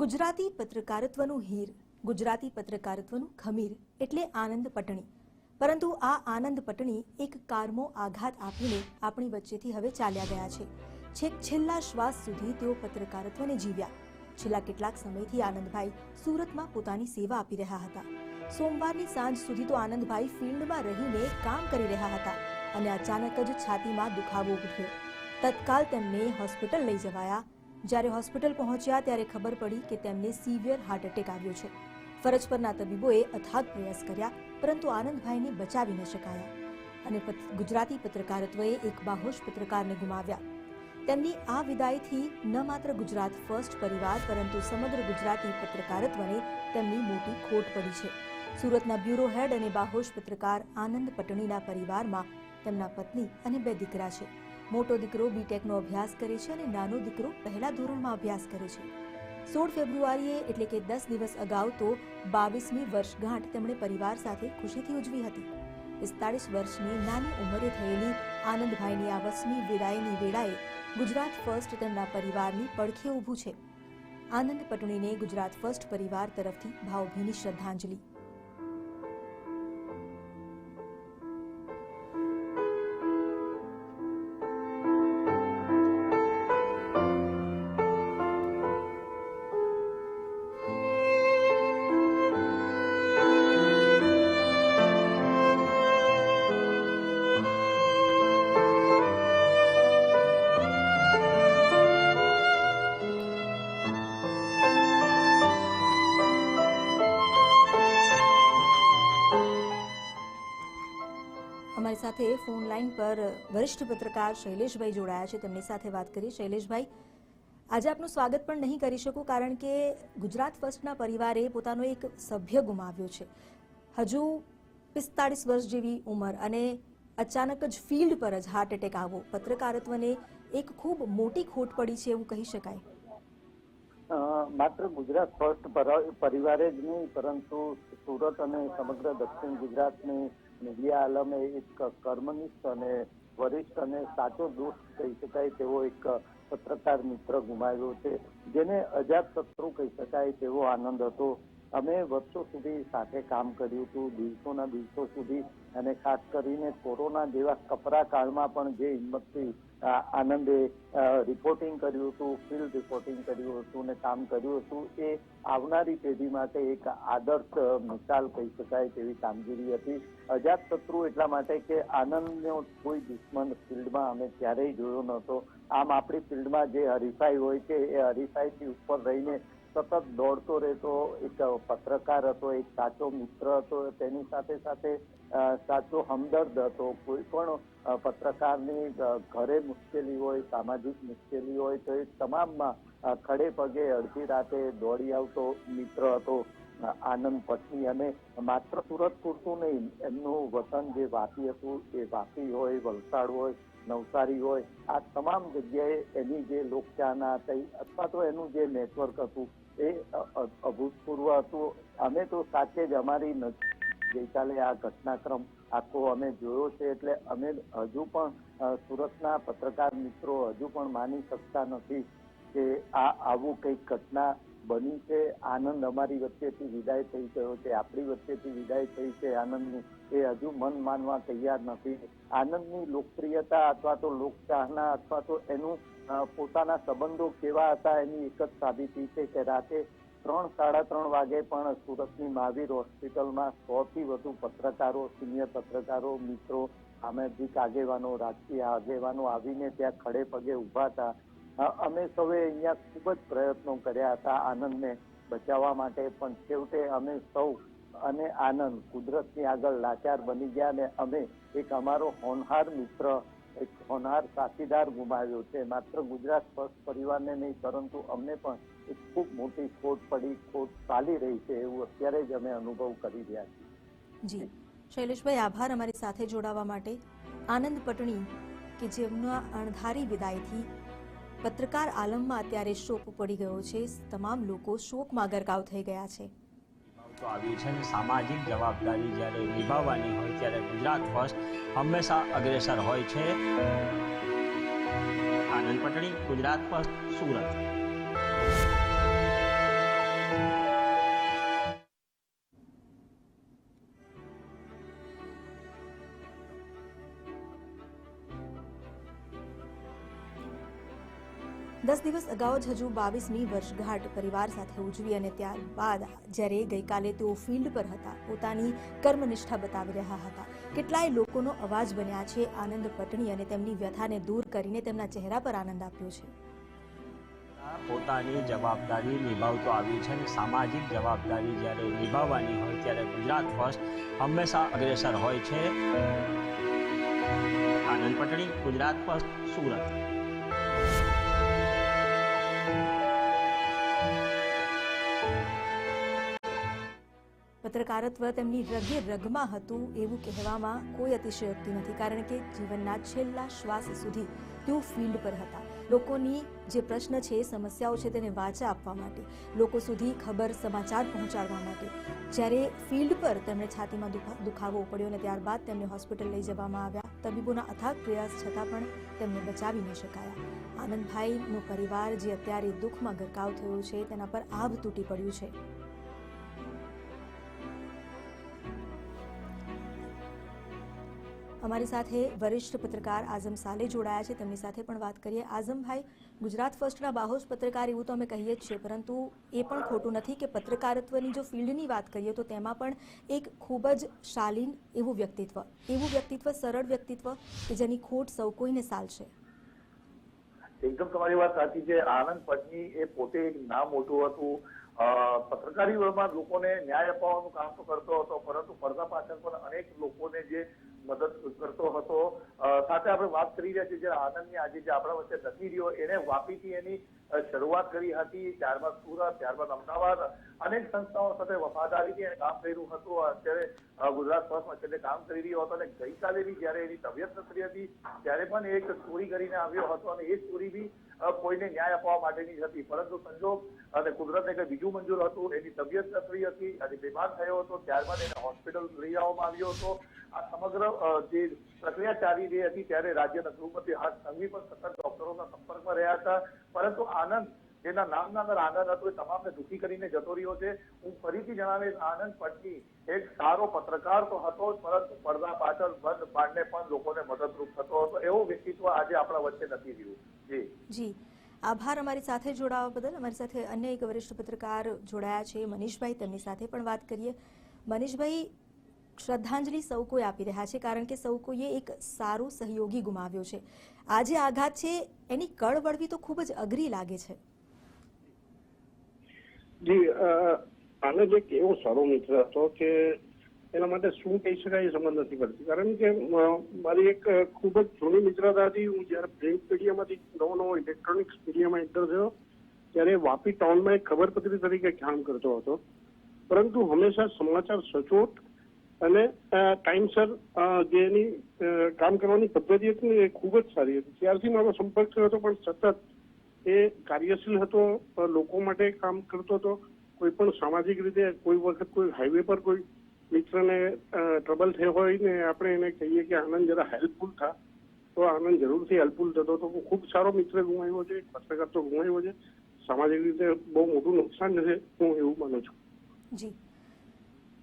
ગુજરાતી પત્રકારત્વનું હીર, ગુજરાતી પત્રકારત્વનું ખમીર એટલે આનંદ પટણી. પરંતુ આ આનંદ પટણી એક કારમો આઘાત આપીને આપણી વચ્ચેથી હવે ચાલ્યા ગયા છે. છેક છેલ્લા શ્વાસ સુધી તેઓ પત્રકારત્વને જીવ્યા. છેલ્લા કેટલાક સમયથી આનંદભાઈ સુરતમાં પોતાની સેવા આપી રહ્યા હતા. સોમવારની સાંજ સુધી તો આનંદભાઈ ફિલ્ડમાં રહીને કામ કરી રહ્યા હતા અને અચાનક જ છાતીમાં દુખાવો ઉઠ્યો. તત્કાલ તેમને હોસ્પિટલ લઈ જવાયા. જ્યારે હોસ્પિટલ પહોંચ્યા ત્યારે ખબર પડી કે તેમને સિવિયર હાર્ટ એટેક આવ્યો છે. ફરજ પરના તબીબોએ અથાગ પ્રયાસ કર્યા, પરંતુ આનંદભાઈને બચાવી ન શકાયા અને ગુજરાતી પત્રકારત્વએ એક બાહોશ પત્રકારને ગુમાવ્યા. તેમની આ વિદાયથી ન માત્ર ગુજરાત ફર્સ્ટ પરિવાર, પરંતુ સમગ્ર ગુજરાતી પત્રકારત્વને તેમની મોટી ખોટ પડી છે. સુરતના બ્યુરો હેડ અને બાહોશ પત્રકાર આનંદ પટણીના પરિવારમાં તેમના પત્ની અને બે દીકરા છે. મોટો દીકરો બીટેકનો અભ્યાસ કરે છે અને નાનો દીકરો પહેલા ધોરણમાં અભ્યાસ કરે છે. સોળ ફેબ્રુઆરીએ એટલે કે દસ દિવસ અગાઉ તો બાવીસમી વર્ષગાંઠ તેમણે પરિવાર સાથે ખુશીથી ઉજવી હતી. પિસ્તાળીસ વર્ષની નાની ઉંમરે થયેલી આનંદભાઈની આ વસમી વિદાયની વેળાએ ગુજરાત ફર્સ્ટ તેમના પરિવારની પડખે ઊભું છે. આનંદ પટણીને ગુજરાત ફર્સ્ટ પરિવાર તરફથી ભાવભીની શ્રદ્ધાંજલિ. સાથે ફોન લાઈન પર વરિષ્ઠ પત્રકાર શૈલેષભાઈ જોડાયા છે. તેમની સાથે વાત કરી શૈલેષભાઈ, આજે આપનું સ્વાગત પણ નહીં કરી શકું કારણ કે ગુજરાત ફર્સ્ટના પરિવારે પોતાનો એક સભ્ય ગુમાવ્યો છે. હજુ પિસ્તાળીસ વર્ષ જેવી ઉંમર અને અચાનક જ ફિલ્ડ પર જ હાર્ટ એટેક આવો પત્રકારત્વને એક ખૂબ મોટી ખોટ પડી છે એવું કહી શકાય. માત્ર ગુજરાત ફર્સ્ટ પર- પરિવારે જ નહીં, પરંતુ સુરત અને સમગ્ર દક્ષિણ ગુજરાતની મીડિયા આલમે એક કર્મનિષ્ઠ અને વરિષ્ઠ અને સાચો દોસ્ત કહી શકાય તેવો એક પત્રકાર મિત્ર ગુમાવ્યો છે. જેને અજાત શત્રુ કહી શકાય તેવો આનંદ હતો. અમે વર્ષો સુધી સાથે કામ કર્યું હતું. દિવસોના દિવસો સુધી અને ખાસ કરીને કોરોના જેવા કપરા કાળમાં પણ જે હિંમતથી આનંદે રિપોર્ટિંગ કર્યું હતું ફિલ્ડ રિપોર્ટિંગ કર્યું હતું ને કામ કર્યું હતું, એ આવનારી પેઢી માટે એક આદર્શ મિસાલ કહી શકાય તેવી કામગીરી હતી. અજાત શત્રુ એટલા માટે કે આનંદનો કોઈ દુશ્મન ફિલ્ડમાં અમે ક્યારેય જોયો નહોતો. આમ આપણી ફિલ્ડમાં જે હરીફાઈ હોય છે, એ હરીફાઈથી ઉપર રહીને સતત દોડતો રહેતો, એક પત્રકાર હતો, એક સાચો મિત્ર હતો, તેની સાથે સાથે સાચો હમદર્દ હતો. કોઈ પણ પત્રકારની ઘરે મુશ્કેલી હોય, સામાજિક મુશ્કેલી હોય, તો એ તમામમાં ખડે પગે અડધી રાતે દોડી આવતો મિત્ર હતો આનંદ પટની અને માત્ર સુરત પૂરતું નહીં, એમનું વતન જે વાપી હતું, એ વાપી હોય, વલસાડ હોય, નવસારી હોય, આ તમામ જગ્યાએ એની જે લોકચાહના હતી અથવા તો એનું જે નેટવર્ક હતું એ અભૂતપૂર્વ હતું. અમે તો સાચે જ અમારી ગઈકાલે આ ઘટનાક્રમ આખો અમે જોયો છે એટલે અમે હજુ પણ સુરતના પત્રકાર મિત્રો હજુ પણ માની શકતા નથી કે આ આવું કંઈક ઘટના બની છે. આનંદ અમારી વચ્ચેથી વિદાય થઈ ગયો છે. આપણી વચ્ચેથી વિદાય થઈ છે. આનંદની એ હજુ મન માનવા તૈયાર નથી. આનંદની લોકપ્રિયતા અથવા તો લોકચાહના અથવા તો એનું પોતાના સંબંધો કેવા હતા એની એક જ સાબિતી છે કે રાતે ત્રણ, સાડા ત્રણ વાગે પણ સુરતની મહાવીર હોસ્પિટલમાં સો થી વધુ પત્રકારો, સિનિયર પત્રકારો, મિત્રો, સામાજિક આગેવાનો, રાજકીય આગેવાનો આવીને ત્યાં ખડે પગે ઊભા હતા. અમે સૌએ અહીંયા ખૂબ જ પ્રયત્નો કર્યા હતા આનંદને બચાવવા માટે, પણ છેવટે અમે સૌ અને આનંદ કુદરતની આગળ લાચાર બની ગયા અને અમે એક અમારો હોનહાર મિત્ર, એક હોનહાર સાથીદાર ગુમાવ્યો. છે માત્ર ગુજરાત ફર્સ્ટ પરિવારને નહીં, પરંતુ અમને પણ એક ખૂબ મોટી ખોટ પડી, ખોટ ચાલી રહી છે એવું અત્યારે જ અમે અનુભવ કરી રહ્યા છીએ. જી. શૈલેષભાઈ, આભાર અમારી સાથે જોડાવા માટે. આનંદ પટણી, કે જેમના અણધારી વિદાયથી પત્રકાર આલમમાં અત્યારે શોક પડી ગયો છે. તમામ લોકો શોકમાં ગરકાવ થઈ ગયા છે. તો આવી છે ને સામાજિક જવાબદારી જ્યારે નિભાવવાની હોય ત્યારે ગુજરાત ફર્સ્ટ હંમેશા અગ્રેસર હોય છે. આનંદ પટણી, ગુજરાત ફર્સ્ટ, સુરત. દસ દિવસ અગાઉ જ હજુ બાવીસમી વર્ષગાંઠ પરિવાર સાથે ઉજવી અને ત્યારબાદ જ્યારે ગઈકાલે તેઓ ફિલ્ડ પર હતા, પોતાની કર્મનિષ્ઠા બતાવી રહ્યા હતા. કેટલાય લોકોનો અવાજ બન્યા છે, આનંદ પટણી અને તેમની વ્યથાને દૂર કરીને તેમના ચહેરા પર આનંદ આપ્યો છે. પોતાની જવાબદારી નિભાવતો આવ્યું છે અને સામાજિક જવાબદારી જ્યારે નિભાવવાની હોય ત્યારે ગુજરાત ફર્સ્ટ હંમેશા અગ્રેસર હોય છે. આનંદ પટણી, ગુજરાત ફર્સ્ટ, સુરત. પત્રકારત્વ તેમની રગે રગમાં હતું એવું કહેવામાં કોઈ અતિશયોક્તિ નથી, કારણ કે જીવનના છેલ્લા શ્વાસ સુધી તેઓ ફિલ્ડ પર હતા. લોકોની જે પ્રશ્ન છે, સમસ્યાઓ છે તેને વાચા આપવા માટે, લોકો સુધી ખબર સમાચાર પહોંચાડવા માટે. જ્યારે ફિલ્ડ પર તેમણે છાતીમાં દુખા, દુખાવો પડ્યો અને ત્યારબાદ તેમને હોસ્પિટલ લઈ જવામાં આવ્યા, તબીબોના અથાગ પ્રયાસ છતાં પણ તેમને બચાવી ન શકાયા. આનંદભાઈનો પરિવાર જે અત્યારે દુઃખમાં ગરકાવ થયો છે, તેના પર આભ તૂટી પડ્યું છે. અમારી સાથે વરિષ્ઠ પત્રકાર આઝમ સાલે જોડાયા છે. તેમની સાથે પણ વાત કરીએ. આઝમભાઈ, ગુજરાત ફર્સ્ટના બાહોશ પત્રકાર એવું તો અમે કહીએ જ છીએ, પરંતુ એ પણ ખોટું નથી કે પત્રકારત્વની જો ફિલ્ડની વાત કરીએ તો તેમાં પણ એક ખૂબ જ શાલીન એવું વ્યક્તિત્વ એવું વ્યક્તિત્વ, સરળ વ્યક્તિત્વ કે જેની ખોટ સૌ કોઈને સાલશે. એકદમ તમારી વાત સાચી છે. આનંદ પટની એ પોતે એક નામ મોટું હતું. અ, વર્ગમાં લોકોને ન્યાય અપાવવાનું કામ તો કરતો હતો પરંતુ પડદા પાછળ પણ અનેક લોકોને જે મદદ કરતો હતો. સાથે આપણે વાત કરી રહ્યા છીએ જે આનંદની આજે જે આપણા વચ્ચે નથી રહ્યો એને વાપીથી એની શરૂઆત કરી હતી ત્યારબાદ સુરત ત્યારબાદ અમદાવાદ. અનેક સંસ્થાઓ સાથે વફાદારીથી એને કામ કર્યું હતું. અત્યારે ગુજરાત ફર્સ્ટમાં છેલ્લે કામ કરી રહ્યો હતો અને ગઈકાલે બી જ્યારે એની તબિયત નથી હતી ત્યારે પણ એક ચોરી કરીને આવ્યો હતો અને એ ચોરી બી કોઈને ન્યાય અપાવવા માટેની હતી. પરંતુ સંજોગ અને કુદરતને કંઈ બીજું મંજૂર હતું, એની તબિયત નબળી હતી, અને બીમાર થયો હતો, ત્યારબાદ એને હોસ્પિટલ લઈ જવામાં આવ્યો હતો. આ સમગ્ર જે પ્રક્રિયા ચાલી રહી હતી, ત્યારે રાજ્યના ગૃહમંત્રી હર્ષ સંઘવી પણ સતત ડોક્ટરોના સંપર્કમાં રહ્યા હતા. પરંતુ આનંદ જેના નામના અંદર આનંદ હતો એ તમામને દુઃખી કરીને જતો રહ્યો છે. હું ફરીથી જણાવીશ, આનંદ પટની એક સારો પત્રકાર તો હતો પરંતુ પડદા પાછળ બંધ પાડને પણ લોકોને મદદરૂપ થતો હતો. એવું વ્યક્તિત્વ આજે આપણા વચ્ચે નથી રહ્યું. જી. જી. આભાર અમારી સાથે જોડાવા બદલ. અમારી સાથે અન્ય એક વરિષ્ઠ પત્રકાર જોડાયા છે, મનીષભાઈ. તેમની સાથે પણ વાત કરીએ. મનીષભાઈ, શ્રદ્ધાંજલિ સૌ કોઈ આપી રહ્યા છે, કારણ કે સૌ કોઈએ એક સારો સહયોગી ગુમાવ્યો છે. આ જે આઘાત છે, એની કળ વળવી તો ખૂબ જ અઘરી લાગે છે. જી આનો જ એક એવો સારો મિત્ર હતો કે એના માટે શું કહી શકાય એ સમજ નથી પડતી કારણ કે મારી એક ખૂબ જ જૂની મિત્રતા હતી હું જ્યારે પ્રિન્ટ મીડિયામાંથી નવો નવો ઇલેક્ટ્રોનિક્સ મીડિયામાં એન્ટર થયો ત્યારે વાપી ટાઉનમાં એક ખબરપત્રી તરીકે કામ કરતો હતો પરંતુ હંમેશા સમાચાર સચોટ અને ટાઈમસર જે એની કામ કરવાની પદ્ધતિ હતી એ ખૂબ જ સારી હતી ત્યારથી મારો સંપર્ક થયો હતો પણ સતત એ કાર્યશીલ હતો લોકો માટે કામ કરતો હતો. કોઈ પણ સામાજિક રીતે કોઈ વખત કોઈ હાઈવે પર કોઈ મિત્રને ટ્રબલ થયો હોય ને આપણે એને કહીએ કે આનંદ જરા હેલ્પફુલ થા, તો આનંદ જરૂરથી હેલ્પફુલ થતો તો હું ખૂબ સારો મિત્ર ગુમાવ્યો છે, પત્રકાર તો ગુમાવ્યો છે. સામાજિક રીતે બહુ મોટું નુકસાન છે, હું એવું માનું છું. જી.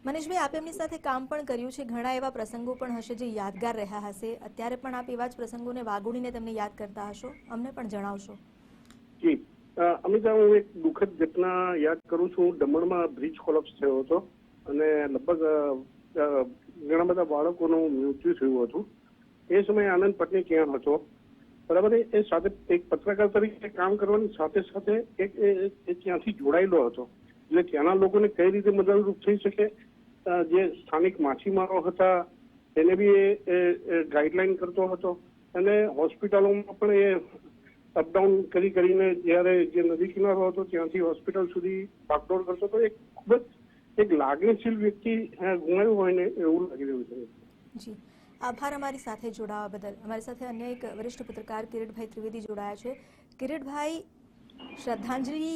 મનીષભાઈ, આપ એમની સાથે કામ પણ કર્યું છે, ઘણા એવા પ્રસંગો પણ હશે જે યાદગાર રહ્યા હશે. અત્યારે પણ આપ એવા જ પ્રસંગોને વાગોડીને તમને યાદ કરતા હશો. અમને પણ જણાવશો. અમિતા હું એક દુઃખદ ઘટના યાદ કરું છું. દમણમાં બ્રિજ કોલેપ્સ થયો હતો અને લગભગ ઘણા બધા બાળકોનું મૃત્યુ થયું હતું. એ સમયે આનંદ પટની ક્યાં હતો? બરાબર એ સાથે એક પત્રકાર તરીકે કામ કરવાની સાથે સાથે એક ત્યાંથી જોડાયેલો હતો. એટલે ત્યાંના લોકોને કઈ રીતે મદદરૂપ થઈ શકે? જે સ્થાનિક માછીમારો હતા એને બી એ ગાઈડલાઈન કરતો હતો. અને હોસ્પિટલોમાં પણ એ અપડાઉન કરી કરીને જ્યારે જે નદી કિનારો હતો, ત્યાંથી હોસ્પિટલ સુધી ભાગદોડ કરતો તો એક ખૂબ જ, એક લાગણીશીલ વ્યક્તિ ગુમાયું હોય ને એવું લાગી રહ્યું છે. આભાર અમારી સાથે જોડાવા બદલ. અમારી સાથે અન્ય એક વરિષ્ઠ પત્રકાર કિરીટભાઈ ત્રિવેદી જોડાયા છે. કિરીટભાઈ, શ્રદ્ધાંજલિ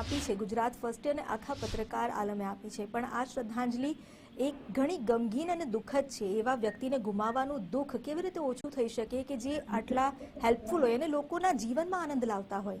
આપી છે. ગુજરાત ફર્સ્ટે અને આખા પત્રકાર આલમે આપી છે. પણ આ શ્રદ્ધાંજલિ એક ઘણી ગમગીન અને દુઃખદ છે એવા વ્યક્તિને ગુમાવવાનું દુઃખ કેવી રીતે ઓછું થઈ શકે કે જે આટલા હેલ્પફુલ હોય અને લોકોના જીવનમાં આનંદ લાવતા હોય?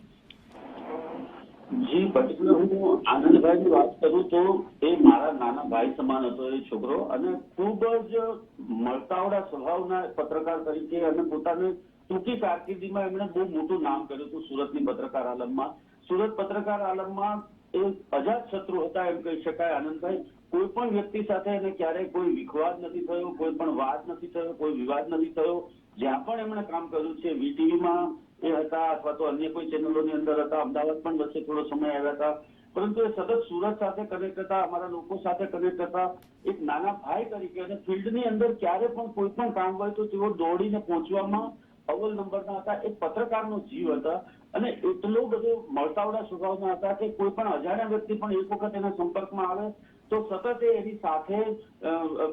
જી પર્ટિક્યુલર હું આનંદભાઈની વાત કરું તો એ મારા નાના ભાઈ સમાન હતો, એ છોકરો, અને ખૂબ જ મળતાવડા સ્વભાવના પત્રકાર તરીકે અને પોતાને ટૂંકી કારકિર્દીમાં એમણે બહુ મોટું નામ કર્યું હતું સુરતની પત્રકાર આલમમાં. સુરત પત્રકાર આલમમાં એ અજાત શત્રુ હતા એમ કહી શકાય. આનંદભાઈ, કોઈ પણ વ્યક્તિ સાથે એને ક્યારેય કોઈ વિખવાદ નથી થયો, કોઈ પણ વાદ નથી થયો, કોઈ વિવાદ નથી થયો. જ્યાં પણ એમણે કામ કર્યું છે, વીટીવીમાં એ હતા અથવા તો અન્ય કોઈ ચેનલોની અંદર હતા, અમદાવાદ પણ વચ્ચે થોડો સમય આવ્યા હતા. પરંતુ એ સતત સુરત સાથે કનેક્ટ હતા, અમારા લોકો સાથે કનેક્ટ હતા. એક નાના ભાઈ તરીકે અને ફિલ્ડની અંદર ક્યારે પણ કોઈ પણ કામ હોય તો તેઓ દોડીને પહોંચવામાં અવ્વલ નંબરના હતા. એ પત્રકારનો જીવ હતા અને એટલો બધો મળતાવડા સ્વભાવના હતા કે કોઈ પણ અજાણ્યા વ્યક્તિ પણ એક વખત એના સંપર્કમાં આવે તો સતત એની સાથે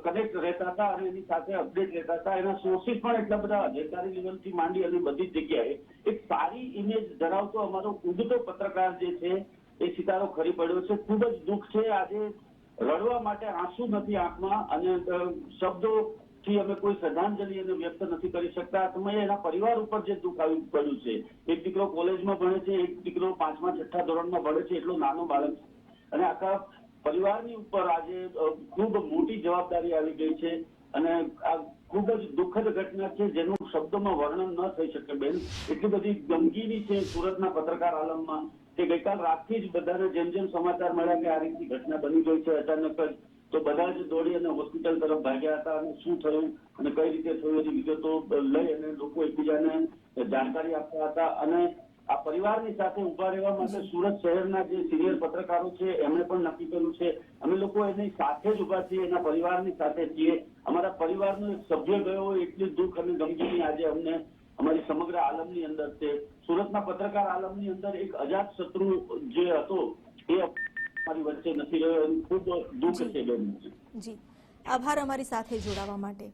કનેક્ટ રહેતા હતા અને એની સાથે અપડેટ રહેતા હતા. એના સોર્સિસ પણ એટલા બધા અધિકારી લેવલથી માંડી અને બધી જગ્યાએ એક સારી ઇમેજ ધરાવતો અમારો ઉગતો પત્રકાર જે છે એ સિતારો ખરી પડ્યો છે. ખૂબ જ દુઃખ છે આજે રડવા માટે આંસુ નથી આંખમાં અને અ, શબ્દોથી અમે કોઈ શ્રદ્ધાંજલિ એને વ્યક્ત નથી કરી શકતા. આ એના પરિવાર ઉપર જે દુઃખ આવી પડ્યું છે. એક દીકરો કોલેજમાં ભણે છે, એક દીકરો પાંચમા, છઠ્ઠા ધોરણમાં ભણે છે, એટલો નાનો બાળક છે. અને આખા પરિવારની ઉપર આજે ખૂબ મોટી જવાબદારી આવી ગઈ છે. અને આ ખૂબ જ દુઃખદ ઘટના છે જેનું શબ્દોમાં વર્ણન ન થઈ શકે બેન. એટલી બધી ગમગીની છે સુરતના પત્રકાર આલમમાં કે ગઈકાલ રાતથી જ બધાને જેમ જેમ સમાચાર મળ્યા કે આ રીતની ઘટના બની ગઈ છે, અચાનક જ તો બધા જ દોડી અને હોસ્પિટલ તરફ ભાગ્યા હતા અને શું થયું અને કઈ રીતે થયું એની વિગતો લઈ અને લોકો એકબીજાને જાણકારી આપતા હતા અને આ પરિવારની સાથે ઊભા રહેવા માટે સુરત શહેરના જે સિનિયર પત્રકારો છે, એમણે પણ નક્કી કર્યું છે, અમે લોકો એની સાથે જ ઊભા છીએ, એના પરિવારની સાથે છીએ. અમારા પરિવારનો એક સભ્ય ગયો એટલી દુઃખ અને ગમગીની આજે અમને અમારી સમગ્ર આલમની અંદર છે. સુરતના પત્રકાર આલમની અંદર એક અજાત શત્રુ જે હતો, એ અમારી વચ્ચે નથી રહ્યો ખૂબ દુઃખ છે જી. આભાર અમારી સાથે જોડાવા માટે.